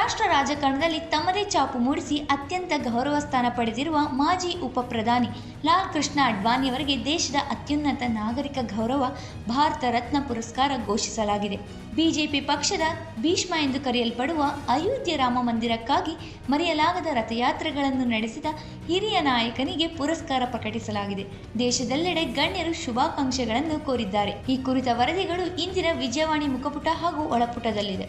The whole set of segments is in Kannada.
ರಾಷ್ಟ್ರ ರಾಜಕಾರಣದಲ್ಲಿ ತಮ್ಮದೇ ಛಾಪು ಮೂಡಿಸಿ ಅತ್ಯಂತ ಗೌರವ ಸ್ಥಾನ ಪಡೆದಿರುವ ಮಾಜಿ ಉಪ ಪ್ರಧಾನಿ ಲಾಲ್ ಕೃಷ್ಣ ಅಡ್ವಾಣಿಯವರಿಗೆ ದೇಶದ ಅತ್ಯುನ್ನತ ನಾಗರಿಕ ಗೌರವ ಭಾರತ ರತ್ನ ಪುರಸ್ಕಾರ ಘೋಷಿಸಲಾಗಿದೆ. ಬಿಜೆಪಿ ಪಕ್ಷದ ಭೀಷ್ಮ ಎಂದು ಕರೆಯಲ್ಪಡುವ ಅಯೋಧ್ಯೆ ರಾಮ ಮಂದಿರಕ್ಕಾಗಿ ಮರೆಯಲಾಗದ ರಥಯಾತ್ರೆಗಳನ್ನು ನಡೆಸಿದ ಹಿರಿಯ ನಾಯಕನಿಗೆ ಪುರಸ್ಕಾರ ಪ್ರಕಟಿಸಲಾಗಿದೆ. ದೇಶದೆಲ್ಲೆಡೆ ಗಣ್ಯರು ಶುಭಾಕಾಂಕ್ಷೆಗಳನ್ನು ಕೋರಿದ್ದಾರೆ. ಈ ಕುರಿತ ವರದಿಗಳು ಇಂದಿನ ವಿಜಯವಾಣಿ ಮುಖಪುಟ ಹಾಗೂ ಒಳಪುಟದಲ್ಲಿದೆ.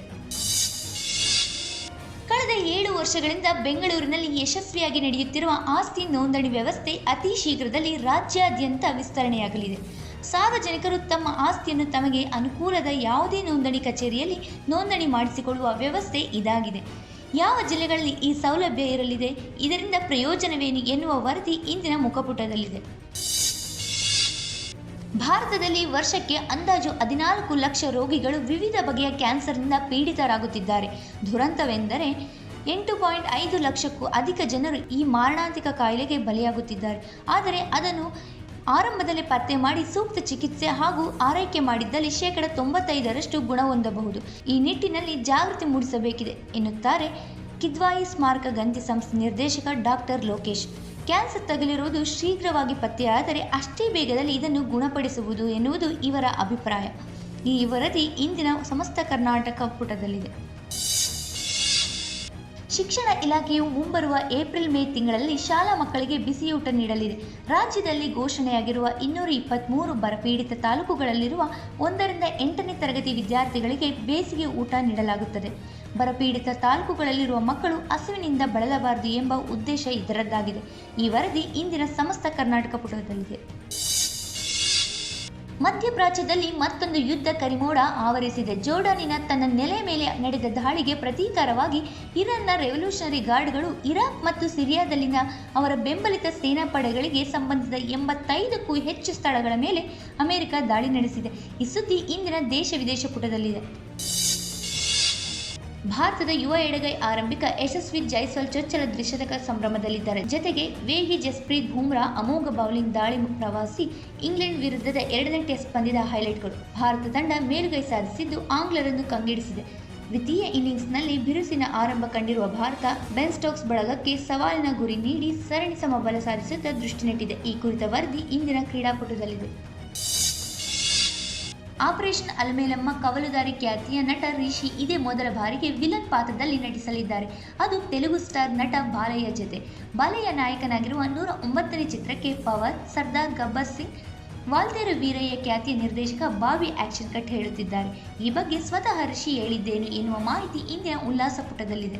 ಕಳೆದ ಏಳು ವರ್ಷಗಳಿಂದ ಬೆಂಗಳೂರಿನಲ್ಲಿ ಯಶಸ್ವಿಯಾಗಿ ನಡೆಯುತ್ತಿರುವ ಆಸ್ತಿ ನೋಂದಣಿ ವ್ಯವಸ್ಥೆ ಅತಿ ಶೀಘ್ರದಲ್ಲಿ ರಾಜ್ಯಾದ್ಯಂತ ವಿಸ್ತರಣೆಯಾಗಲಿದೆ. ಸಾರ್ವಜನಿಕರು ತಮ್ಮ ಆಸ್ತಿಯನ್ನು ತಮಗೆ ಅನುಕೂಲದ ಯಾವುದೇ ನೋಂದಣಿ ಕಚೇರಿಯಲ್ಲಿ ನೋಂದಣಿ ಮಾಡಿಸಿಕೊಳ್ಳುವ ವ್ಯವಸ್ಥೆ ಇದಾಗಿದೆ. ಯಾವ ಜಿಲ್ಲೆಗಳಲ್ಲಿ ಈ ಸೌಲಭ್ಯ ಇರಲಿದೆ? ಇದರಿಂದ ಪ್ರಯೋಜನವೇನು ಎನ್ನುವ ವರದಿ ಇಂದಿನ ಮುಖಪುಟದಲ್ಲಿದೆ. ಭಾರತದಲ್ಲಿ ವರ್ಷಕ್ಕೆ ಅಂದಾಜು ಹದಿನಾಲ್ಕು ಲಕ್ಷ ರೋಗಿಗಳು ವಿವಿಧ ಬಗೆಯ ಕ್ಯಾನ್ಸರ್ನಿಂದ ಪೀಡಿತರಾಗುತ್ತಿದ್ದಾರೆ. ದುರಂತವೆಂದರೆ ಎಂಟು ಪಾಯಿಂಟ್ ಐದು ಲಕ್ಷಕ್ಕೂ ಅಧಿಕ ಜನರು ಈ ಮಾರಣಾಂತಿಕ ಕಾಯಿಲೆಗೆ ಬಲಿಯಾಗುತ್ತಿದ್ದಾರೆ. ಆದರೆ ಅದನ್ನು ಆರಂಭದಲ್ಲಿ ಪತ್ತೆ ಮಾಡಿ ಸೂಕ್ತ ಚಿಕಿತ್ಸೆ ಹಾಗೂ ಆರೈಕೆ ಮಾಡಿದ್ದಲ್ಲಿ ಶೇಕಡ ತೊಂಬತ್ತೈದರಷ್ಟು ಗುಣ ಹೊಂದಬಹುದು. ಈ ನಿಟ್ಟಿನಲ್ಲಿ ಜಾಗೃತಿ ಮೂಡಿಸಬೇಕಿದೆ ಎನ್ನುತ್ತಾರೆ ಕಿದ್ವಾಯಿ ಸ್ಮಾರಕ ಗಂತಿ ಸಂಸ್ಥೆ ನಿರ್ದೇಶಕ ಡಾಕ್ಟರ್ ಲೋಕೇಶ್. ಕ್ಯಾನ್ಸರ್ ತಗಲಿರುವುದು ಶೀಘ್ರವಾಗಿ ಪತ್ತೆಯಾದರೆ ಅಷ್ಟೇ ಬೇಗದಲ್ಲಿ ಇದನ್ನು ಗುಣಪಡಿಸುವುದು ಎನ್ನುವುದು ಇವರ ಅಭಿಪ್ರಾಯ. ಈ ವರದಿ ಇಂದಿನ ಸಮಸ್ತ ಕರ್ನಾಟಕ ಪುಟದಲ್ಲಿದೆ. ಶಿಕ್ಷಣ ಇಲಾಖೆಯು ಮುಂಬರುವ ಏಪ್ರಿಲ್ ಮೇ ತಿಂಗಳಲ್ಲಿ ಶಾಲಾ ಮಕ್ಕಳಿಗೆ ಬಿಸಿಯೂಟ ನೀಡಲಿದೆ. ರಾಜ್ಯದಲ್ಲಿ ಘೋಷಣೆಯಾಗಿರುವ ಇನ್ನೂರ ಇಪ್ಪತ್ತ್ಮೂರು ಬರಪೀಡಿತ ತಾಲೂಕುಗಳಲ್ಲಿರುವ ಒಂದರಿಂದ ಎಂಟನೇ ತರಗತಿ ವಿದ್ಯಾರ್ಥಿಗಳಿಗೆ ಬೇಸಿಗೆ ಊಟ ನೀಡಲಾಗುತ್ತದೆ. ಬರಪೀಡಿತ ತಾಲೂಕುಗಳಲ್ಲಿರುವ ಮಕ್ಕಳು ಹಸುವಿನಿಂದ ಬಳಲಬಾರದು ಎಂಬ ಉದ್ದೇಶ ಇದರದ್ದಾಗಿದೆ. ಈ ವರದಿ ಇಂದಿನ ಸಮಸ್ತ ಕರ್ನಾಟಕ ಪುಟದಲ್ಲಿದೆ. ಮಧ್ಯಪ್ರಾಚ್ಯದಲ್ಲಿ ಮತ್ತೊಂದು ಯುದ್ಧ ಕರಿಮೋಡ ಆವರಿಸಿದೆ. ಜೋರ್ಡಾನಿನ ತನ್ನ ನೆಲೆ ಮೇಲೆ ನಡೆದ ದಾಳಿಗೆ ಪ್ರತೀಕಾರವಾಗಿ ಇರಾನ್ನ ರೆವಲ್ಯೂಷನರಿ ಗಾರ್ಡ್ಗಳು ಇರಾಕ್ ಮತ್ತು ಸಿರಿಯಾದಲ್ಲಿನ ಅವರ ಬೆಂಬಲಿತ ಸೇನಾಪಡೆಗಳಿಗೆ ಸಂಬಂಧಿಸಿದ ಎಂಬತ್ತೈದಕ್ಕೂ ಹೆಚ್ಚು ಸ್ಥಳಗಳ ಮೇಲೆ ಅಮೆರಿಕ ದಾಳಿ ನಡೆಸಿದೆ. ಈ ಸುದ್ದಿ ಇಂದಿನ ದೇಶ ವಿದೇಶ ಪುಟದಲ್ಲಿದೆ. ಭಾರತದ ಯುವ ಎಡಗೈ ಆರಂಭಿಕ ಯಶಸ್ವಿ ಜೈಸ್ವಾಲ್ ಚೊಚ್ಚಲ ದ್ವಿಶತಕ ಸಂಭ್ರಮದಲ್ಲಿದ್ದಾರೆ. ಜತೆಗೆ ವೇಗಿ ಜಸ್ಪ್ರೀತ್ ಬೂಮ್ರಾ ಅಮೋಘ ಬೌಲಿಂಗ್ ದಾಳಿ ಪ್ರವಾಸಿ ಇಂಗ್ಲೆಂಡ್ ವಿರುದ್ಧದ ಎರಡನೇ ಟೆಸ್ಟ್ ಪಂದ್ಯದ ಹೈಲೈಟ್ಗಳು. ಭಾರತ ತಂಡ ಮೇಲುಗೈ ಸಾಧಿಸಿದ್ದು ಆಂಗ್ಲರನ್ನು ಕಂಗೆಡಿಸಿದೆ. ದ್ವಿತೀಯ ಇನ್ನಿಂಗ್ಸ್ನಲ್ಲಿ ಬಿರುಸಿನ ಆರಂಭ ಕಂಡಿರುವ ಭಾರತ, ಬೆನ್ ಸ್ಟೋಕ್ಸ್ ಬಳಗಕ್ಕೆ ಸವಾಲಿನ ಗುರಿ ನೀಡಿ ಸರಣಿ ಸಮಬಲ ಸಾಧಿಸುತ್ತಾ ದೃಷ್ಟಿ ನೆಟ್ಟಿದೆ ಈ ಕುರಿತ ವರದಿ ಇಂದಿನ ಕ್ರೀಡಾಪಟುದಲ್ಲಿದೆ. ಆಪರೇಷನ್ ಅಲ್ಮೇಲಮ್ಮ ಕವಲುದಾರಿ ಖ್ಯಾತಿಯ ನಟ ರಿಷಿ ಇದೇ ಮೊದಲ ಬಾರಿಗೆ ವಿಲನ್ ಪಾತ್ರದಲ್ಲಿ ನಟಿಸಲಿದ್ದಾರೆ. ಅದು ತೆಲುಗು ಸ್ಟಾರ್ ನಟ ಬಾಲಯ್ಯ ಜೊತೆ. ಬಾಲಯ್ಯ ನಾಯಕನಾಗಿರುವ ನೂರ ಒಂಬತ್ತನೇ ಚಿತ್ರಕ್ಕೆ ಪವರ್ ಸರ್ದಾರ್ ಗಬ್ಬರ್ ಸಿಂಗ್, ವಾಲ್ತೇರು ವೀರಯ್ಯ ಖ್ಯಾತಿಯ ನಿರ್ದೇಶಕ ಬಾವಿ ಆಕ್ಷನ್ ಕಟ್ ಹೇಳುತ್ತಿದ್ದಾರೆ. ಈ ಬಗ್ಗೆ ಸ್ವತಃ ರಿಷಿ ಹೇಳಿದ್ದೇನು ಎನ್ನುವ ಮಾಹಿತಿ ಇಂದಿನ ಉಲ್ಲಾಸ ಪುಟದಲ್ಲಿದೆ